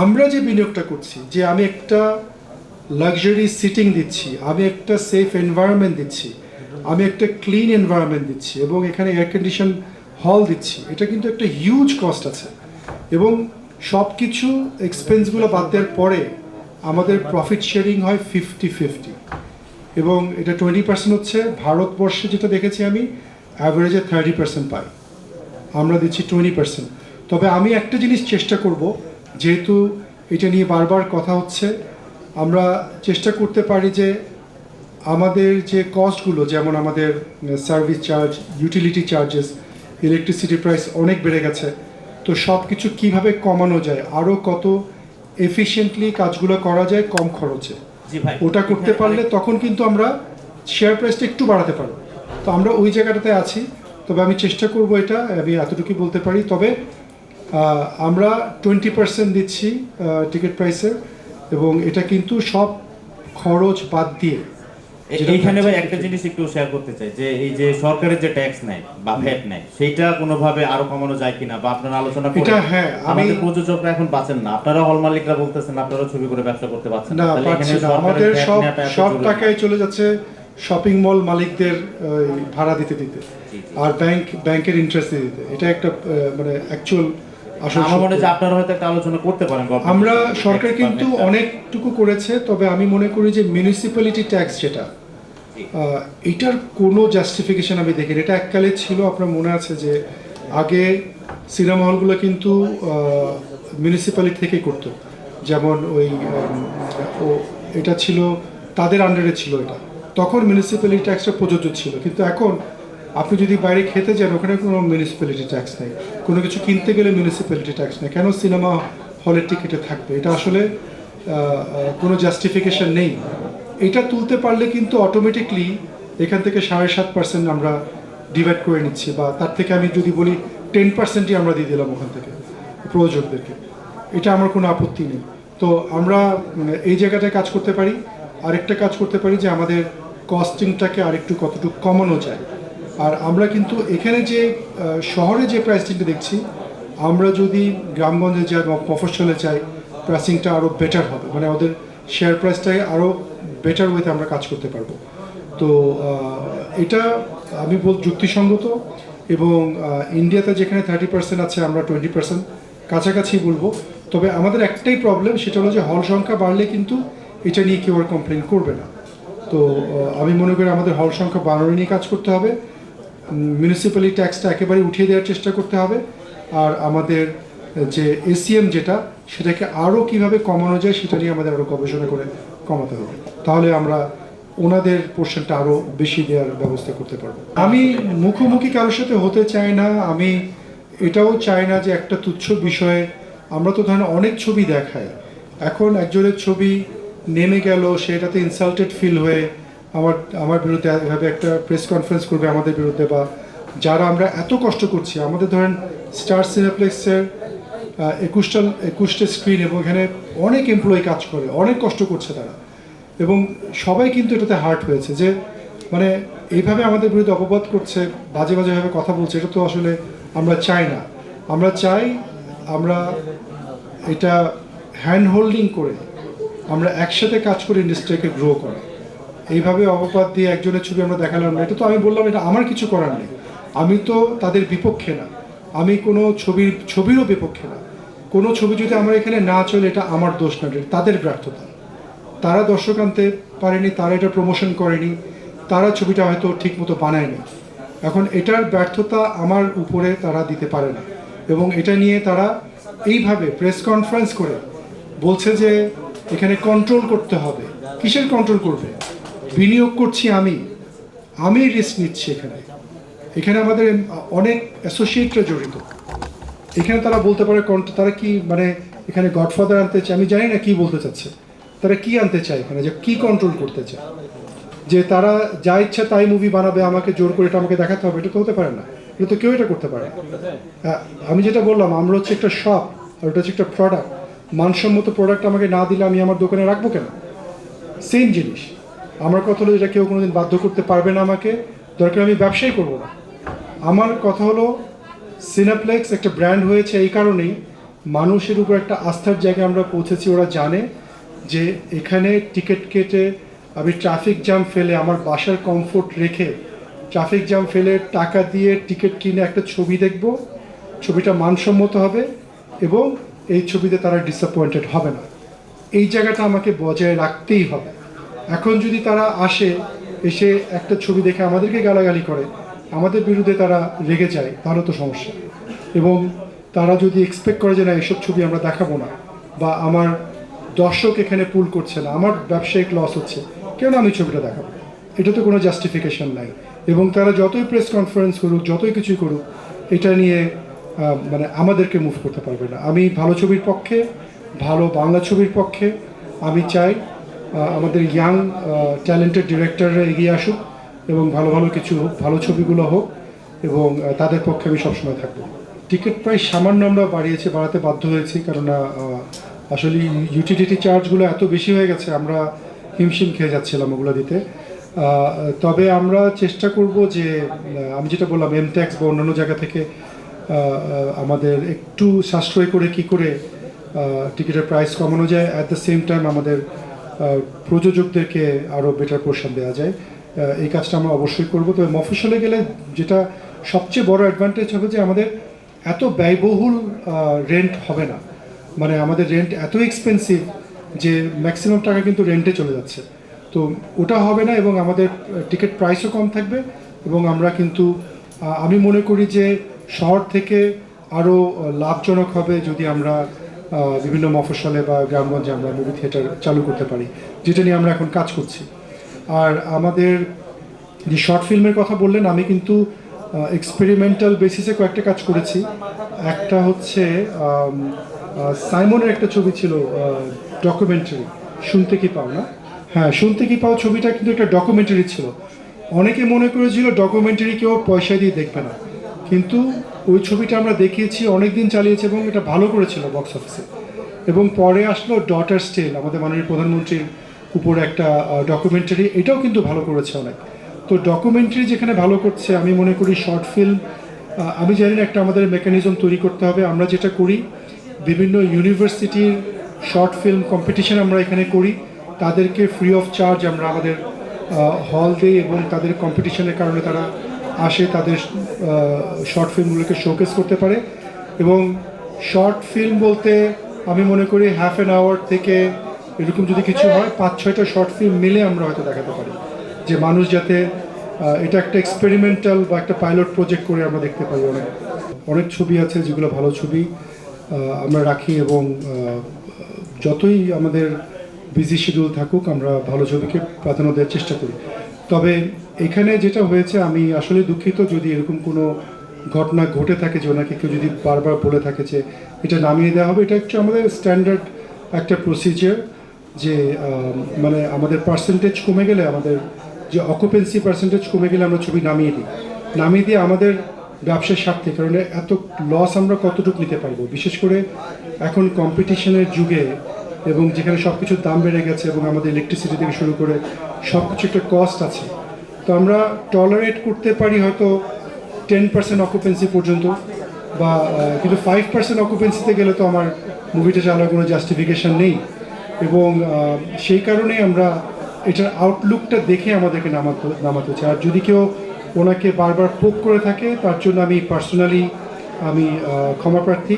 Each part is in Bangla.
আমরা যে বিনিয়োগটা করছি, যে আমি একটা লাক্সারি সিটিং দিচ্ছি, আমি একটা সেফ এনভায়রনমেন্ট দিচ্ছি, আমি একটা ক্লিন এনভায়রনমেন্ট দিচ্ছি এবং এখানে এয়ার কন্ডিশন হল দিচ্ছি, এটা কিন্তু একটা হিউজ কস্ট আছে। এবং সব কিছু এক্সপেন্সগুলো বাদ দেওয়ার পরে আমাদের প্রফিট শেয়ারিং হয় ফিফটি ফিফটি এবং এটা টোয়েন্টি পার্সেন্ট হচ্ছে ভারতবর্ষে যেটা দেখেছি আমি অ্যাভারেজে থার্টি পার্সেন্ট পাই। আমরা দিচ্ছি টোয়েন্টি পার্সেন্ট তবে আমি একটা জিনিস চেষ্টা করব যেহেতু এটা নিয়ে বারবার কথা হচ্ছে আমরা চেষ্টা করতে পারি যে আমাদের যে কস্টগুলো যেমন আমাদের service charge utility charges electricity price অনেক বেড়ে গেছে। তো সব কিছু কীভাবে কমানো যায় আরও কত এফিশিয়েন্টলি কাজগুলো করা যায় কম খরচে। ওটা করতে পারলে তখন কিন্তু আমরা শেয়ার প্রাইসটা একটু বাড়াতে পারব। তো আমরা ওই জায়গাটাতে আছি তবে আমি চেষ্টা করব এটা আমি এতটুকুই বলতে পারি। তবে আমরা টোয়েন্টি পার্সেন্ট দিচ্ছি টিকিট প্রাইসের এবং এটা কিন্তু সব খরচ বাদ দিয়ে এইখানে ভাই একটা জিনিস একটু শেয়ার করতে চাই যে এই যে সরকারের যে ট্যাক্স নেয় বা ভ্যাট নেয় সেইটা কোনোভাবে আরও কমানো যায় কিনা বা আপনারা আলোচনা এটা হ্যাঁ, আমাদের প্রযোজকরা এখন পাচ্ছেন না। আপনারা হল মালিকরা বলতেছেন আপনারা ছবি করে ব্যবসা করতে পারছেন না। আমাদের সব সব। টাকায় চলে যাচ্ছে শপিং মল মালিকদের ভাড়া দিতে দিতে আর ব্যাংক ব্যাংকের ইন্টারেস্ট দিতে এটা একটা মানে অ্যাকচুয়াল আমার মনে হয় আপনারা হয়তো একটা আলোচনা করতে পারেন আমরা সরকার কিন্তু অনেকটুকু করেছে তবে আমি মনে করি যে মিউনিসিপ্যালিটি ট্যাক্স যেটা এটার কোনো জাস্টিফিকেশন আমি দেখি এটা এককালে ছিল আপনার মনে আছে যে আগে সিনেমা হলগুলো কিন্তু মিউনিসিপ্যালিটি থেকেই করতো। যেমন ওই ও এটা ছিল তাদের আন্ডারে ছিল এটা। তখন মিউনিসিপ্যালিটি ট্যাক্সটা প্রযোজ্য ছিল। কিন্তু এখন আপনি যদি বাইরে খেতে যান ওখানে কোনো মিউনিসিপ্যালিটি ট্যাক্স নেই। কোনো কিছু কিনতে গেলে মিউনিসিপ্যালিটি ট্যাক্স নেই। কেন সিনেমা হলের টিকিটে থাকবে? এটা আসলে কোনো জাস্টিফিকেশন নেই। এটা তুলতে পারলে কিন্তু অটোমেটিকলি এখান থেকে সাড়ে সাত পার্সেন্ট আমরা ডিভাইড করে নিচ্ছি বা তার থেকে আমি যদি বলি টেন পার্সেন্টই আমরা দিয়ে দিলাম ওখান থেকে প্রযোজকদেরকে। এটা আমার কোনো আপত্তি নেই। তো আমরা উম, এই জায়গাটায় কাজ করতে পারি। আরেকটা কাজ করতে পারি যে আমাদের কস্টিংটাকে আরেকটু কতটুকু কমানো যায়। আর আমরা কিন্তু এখানে যে শহরে যে প্রাইসিংটা দেখছি, আমরা যদি গ্রামগঞ্জে যাই বা মফস্বলে যাই প্রাইসিংটা আরও বেটার হবে। মানে ওদের শেয়ার প্রাইসটাই আরও বেটার ওয়েতে আমরা কাজ করতে পারব। তো এটা আমি বল, যুক্তিসঙ্গত এবং ইন্ডিয়াতে যেখানে থার্টি পার্সেন্ট আছে, আমরা টোয়েন্টি পার্সেন্ট কাছাকাছি বলব। তবে আমাদের একটাই প্রবলেম সেটা হলো যে হল সংখ্যা বাড়লে কিন্তু এটা নিয়ে কেউ আর কমপ্লেন করবে না। তো আমি মনে করি আমাদের হল সংখ্যা বাড়ানো নিয়ে কাজ করতে হবে। মিউনিসিপ্যালিটি ট্যাক্সটা একেবারে উঠিয়ে দেওয়ার চেষ্টা করতে হবে। আর আমাদের যে এসিএম যেটা, সেটাকে আরও কীভাবে কমানো যায় সেটা নিয়ে আমাদের আরও গবেষণা করে কমাতে হবে। তাহলে আমরা ওনাদের পোর্শনটা আরও বেশি দেওয়ার ব্যবস্থা করতে পারব। আমি মুখোমুখি কারোর সাথে হতে চাই না। আমি এটাও চাই না যে একটা তুচ্ছ বিষয়ে আমরা তো ধরেন অনেক ছবি দেখাই। এখন একজনের ছবি নেমে গেল সেটাতে ইনসাল্টেড ফিল হয়ে আমার আমার বিরুদ্ধে এভাবে একটা প্রেস কনফারেন্স করবে আমাদের বিরুদ্ধে বা যারা আমরা এত কষ্ট করছি, আমাদের ধরেন স্টার সিনেপ্লেক্সের একুশটা একুশটা স্ক্রিন এবং এখানে অনেক এমপ্লয়ি কাজ করে, অনেক কষ্ট করছে তারা। এবং সবাই কিন্তু এটাতে হার্ট হয়েছে যে মানে এইভাবে আমাদের বিরুদ্ধে অপবাদ করছে, বাজে বাজেভাবে কথা বলছে, এটা তো আসলে আমরা চাই না। আমরা চাই আমরা এটা হ্যান্ড হোল্ডিং করে আমরা একসাথে কাজ করে ইন্ডাস্ট্রিকে গ্রো করা। এইভাবে অপবাদ দিয়ে একজনের ছবি আমরা দেখালাম না। এটা তো আমি বললাম, এটা আমার কিছু করার নেই। আমি তো তাদের বিপক্ষে না। আমি কোনো ছবির, ছবিরও বিপক্ষে না। কোনো ছবি যদি আমার এখানে না চলে, এটা আমার দোষ না তাদের ব্যর্থতা। তারা দর্শক আনতে পারেনি, তারা এটা প্রমোশন করেনি, তারা ছবিটা হয়তো ঠিকমতো বানায়নি। এখন এটার ব্যর্থতা আমার উপরে তারা দিতে পারে না। এবং এটা নিয়ে তারা এইভাবে প্রেস কনফারেন্স করে বলছে যে এখানে কন্ট্রোল করতে হবে। কিসের কন্ট্রোল করবে? বিনিয়োগ করছি আমি আমি রিস্ক নিচ্ছি এখানে। এখানে আমাদের অনেক অ্যাসোসিয়েটরা জড়িত। এখানে তারা বলতে পারে তারা কি মানে এখানে গডফাদার আনতে চায়? আমি জানি না কি বলতে চাচ্ছে। তারা কি আনতে চায়? এখানে যে কি কন্ট্রোল করতে চায়? যে তারা যা ইচ্ছা তাই মুভি বানাবে আমাকে জোর করে এটা আমাকে দেখাতে হবে এটা তো হতে পারে না। এটা তো কেউ এটা করতে পারে হ্যাঁ, আমি যেটা বললাম আমরা হচ্ছে একটা শপ আর ওটা হচ্ছে একটা প্রোডাক্ট মানসম্মত প্রোডাক্ট আমাকে না দিলে আমি আমার দোকানে রাখব কেন? সেম জিনিস। আমার কথা হলো যেটা কেউ কোনোদিন বাধ্য করতে পারবে না আমাকে। দরকার আমি ব্যবসাই করব না। আমার কথা হলো সিনাপ্লেক্স একটা ব্র্যান্ড হয়েছে এই কারণেই মানুষের উপর একটা আস্থার জায়গায় আমরা পৌঁছেছি, ওরা জানে যে এখানে টিকিট কেটে আমি ট্রাফিক জ্যাম ফেলে আমার বাসার কমফোর্ট রেখে ট্রাফিক জ্যাম ফেলে টাকা দিয়ে টিকিট কিনে একটা ছবি দেখব। ছবিটা মানসম্মত হবে এবং এই ছবিতে তারা ডিসঅ্যাপয়েন্টেড হবে না। এই জায়গাটা আমাকে বজায় রাখতেই হবে। এখন যদি তারা আসে, এসে একটা ছবি দেখে আমাদেরকে গালাগালি করে, আমাদের বিরুদ্ধে তারা রেগে যায়, তাহলে তো সমস্যা। এবং তারা যদি এক্সপেক্ট করে যে না, এসব ছবি আমরা দেখাবো না, বা আমার দর্শক এখানে পুল করছে না, আমার ব্যবসায়িক লস হচ্ছে কেন আমি ছবিটা দেখাবো। এটা তো কোনো জাস্টিফিকেশন নাই। এবং তারা যতই প্রেস কনফারেন্স করুক, যতই কিছুই করুক, এটা নিয়ে মানে আমাদেরকে মুভ করতে পারবে না। আমি ভালো ছবির পক্ষে, ভালো বাংলা ছবির পক্ষে, আমি চাই আমাদের ইয়াং ট্যালেন্টেড ডিরেক্টররা এগিয়ে আসুক এবং ভালো ভালো কিছু হোক, ভালো ছবিগুলো হোক এবং তাদের পক্ষে আমি সবসময় থাকব। টিকিট প্রাইস সামান্য আমরা বাড়িয়েছি, বাড়াতে বাধ্য হয়েছি কেননা আসলে ইউটিলিটি চার্জগুলো এত বেশি হয়ে গেছে, আমরা হিমশিম খেয়ে যাচ্ছিলাম ওগুলো দিতে। তবে আমরা চেষ্টা করব যে আমি যেটা বললাম এম ট্যাক্স বা অন্যান্য জায়গা থেকে আমাদের একটু সাশ্রয় করে কি করে টিকিটের প্রাইস কমানো যায়। অ্যাট দ্য সেম টাইম আমাদের প্রযোজকদেরকে আরও বেটার পোর্শন দেওয়া যায়। এই কাজটা আমরা অবশ্যই করব। তবে মফস্বলে গেলে যেটা সবচেয়ে বড় অ্যাডভান্টেজ হবে যে আমাদের এত ব্যয়বহুল রেন্ট হবে না। মানে আমাদের রেন্ট এত এক্সপেন্সিভ যে ম্যাক্সিমাম টাকা কিন্তু রেন্টে চলে যাচ্ছে। তো ওটা হবে না এবং আমাদের টিকিট প্রাইসও কম থাকবে এবং আমরা কিন্তু আমি মনে করি যে শহর থেকে আরও লাভজনক হবে যদি আমরা বিভিন্ন মফস্বলে বা গ্রামগঞ্জে আমরা মুভি থিয়েটার চালু করতে পারি, যেটা নিয়ে আমরা এখন কাজ করছি। আর আমাদের যে শর্ট ফিল্মের কথা বললেন, আমি কিন্তু এক্সপেরিমেন্টাল বেসিসে কয়েকটা কাজ করেছি। একটা হচ্ছে সাইমনের একটা ছবি ছিল ডকুমেন্টারি শুনতে কি পাও না? হ্যাঁ শুনতে কি পাও ছবিটা কিন্তু একটা ডকুমেন্টারি ছিল। অনেকে মনে করেছিল ডকুমেন্টারি কেউ পয়সা দিয়ে দেখবে না। কিন্তু ওই ছবিটা আমরা দেখিয়েছি অনেক দিন চালিয়েছে এবং এটা ভালো করেছিল বক্স অফিসে এবং পরে আসলো ডটার স্টেল আমাদের মাননীয় প্রধানমন্ত্রীর উপর একটা ডকুমেন্টারি এটাও কিন্তু ভালো করেছে অনেক। তো ডকুমেন্টারি যেখানে ভালো করছে, আমি মনে করি শর্ট ফিল্ম আমি জানি না একটা আমাদের মেকানিজম তৈরি করতে হবে। আমরা যেটা করি, বিভিন্ন ইউনিভার্সিটির শর্ট ফিল্ম কম্পিটিশন আমরা এখানে করি। তাদেরকে ফ্রি অফ চার্জ আমরা আমাদের হল দিই এবং তাদের কম্পিটিশনের কারণে তারা আসে তাদের শর্ট ফিল্মগুলোকে শোকেস করতে পারে। এবং শর্ট ফিল্ম বলতে আমি মনে করি হাফ অ্যান আওয়ার থেকে এরকম যদি কিছু হয়, পাঁচ, ছয়টা শর্ট ফিল্ম মিলে আমরা হয়তো দেখাতে পারি। যে মানুষ যাতে এটা একটা এক্সপেরিমেন্টাল বা একটা পাইলট প্রজেক্ট করে আমরা দেখতে পাই অনেক। অনেক ছবি আছে যেগুলো ভালো ছবি আমরা রাখি এবং যতই আমাদের বিজি শিডিউল থাকুক, আমরা ভালো ছবিকে প্রাধান্য দেওয়ার চেষ্টা করি। তবে এখানে যেটা হয়েছে, আমি আসলে দুঃখিত যদি এরকম কোনো ঘটনা ঘটে থাকে যে ওনাকে কেউ যদি বারবার বলে থাকে যে এটা নামিয়ে দেওয়া হবে, এটা একটু আমাদের স্ট্যান্ডার্ড একটা প্রসিজার যে মানে আমাদের পার্সেন্টেজ কমে গেলে আমাদের যে অকুপেন্সি পার্সেন্টেজ কমে গেলে আমরা ছবি নামিয়ে দিই। নামিয়ে দিয়ে আমাদের ব্যবসার স্বার্থে, কারণ এত লস আমরা কতটুকু নিতে পারব? বিশেষ করে এখন কম্পিটিশনের যুগে এবং যেখানে সব কিছুর দাম বেড়ে গেছে এবং আমাদের ইলেকট্রিসিটি থেকে শুরু করে সব কিছু একটা কস্ট আছে। তো আমরা টলারেট করতে পারি হয়তো টেন পার্সেন্ট অকুপেন্সি পর্যন্ত বা কিন্তু ফাইভ পার্সেন্ট অকুপেন্সিতে গেলে তো আমার মুভিটা চালার কোনো জাস্টিফিকেশন নেই। এবং সেই কারণেই আমরা এটার আউটলুকটা দেখে আমাদেরকে নামাতে নামাতে হচ্ছে। আর যদি কেউ ওনাকে বারবার পোক করে থাকে, তার জন্য আমি পার্সোনালি আমি ক্ষমা প্রার্থী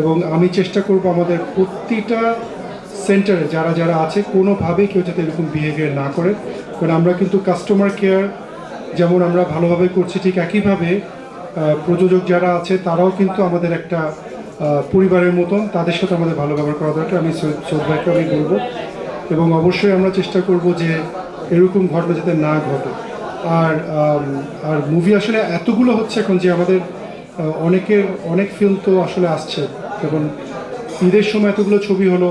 এবং আমি চেষ্টা করব আমাদের প্রতিটা সেন্টারে যারা যারা আছে, কোনোভাবেই কেউ যাতে এরকম বিহেভিয়ার না করে। কারণ আমরা কিন্তু কাস্টমার কেয়ার যেমন আমরা ভালোভাবে করছি, ঠিক একইভাবে প্রযোজক যারা আছে, তারাও কিন্তু আমাদের একটা পরিবারের মতন তাদের সাথে আমাদের ভালো ব্যবহার করা দরকার। আমি ভাইকে আমি বলব। এবং অবশ্যই আমরা চেষ্টা করব যে এরকম ঘটনা যাতে না ঘটে। আর আর মুভি আসলে এতগুলো হচ্ছে এখন যে আমাদের অনেকের, অনেক ফিল্ম তো আসলে আসছে। যেমন ঈদের সময় এতগুলো ছবি হলো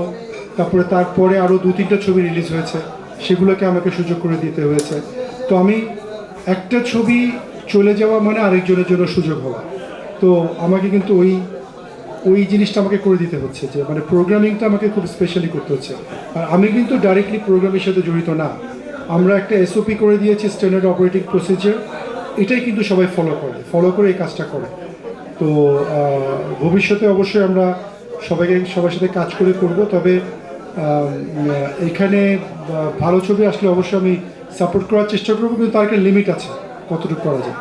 তারপরে তারপরে আরও দু তিনটা ছবি রিলিজ হয়েছে। সেগুলোকে আমাকে সুযোগ করে দিতে হয়েছে। তো আমি একটা ছবি চলে যাওয়া মানে আরেকজনের জন্য সুযোগ হওয়া। তো আমাকে কিন্তু ওই ওই জিনিসটা আমাকে করে দিতে হচ্ছে যে মানে প্রোগ্রামিংটা আমাকে খুব স্পেশালি করতে হচ্ছে। আর আমি কিন্তু ডাইরেক্টলি প্রোগ্রামের সাথে জড়িত না। আমরা একটা এসওপি করে দিয়েছি স্ট্যান্ডার্ড অপারেটিং প্রসিজার এটাই কিন্তু সবাই ফলো করে ফলো করে এই কাজটা করে। তো ভবিষ্যতে অবশ্যই আমরা সবাইকে, সবার সাথে কাজ করে করব। তবে এখানে ভালো ছবি আসলে অবশ্যই আমি সাপোর্ট করার চেষ্টা করব, কিন্তু তার একটা লিমিট আছে, কতটুকু করা যায়।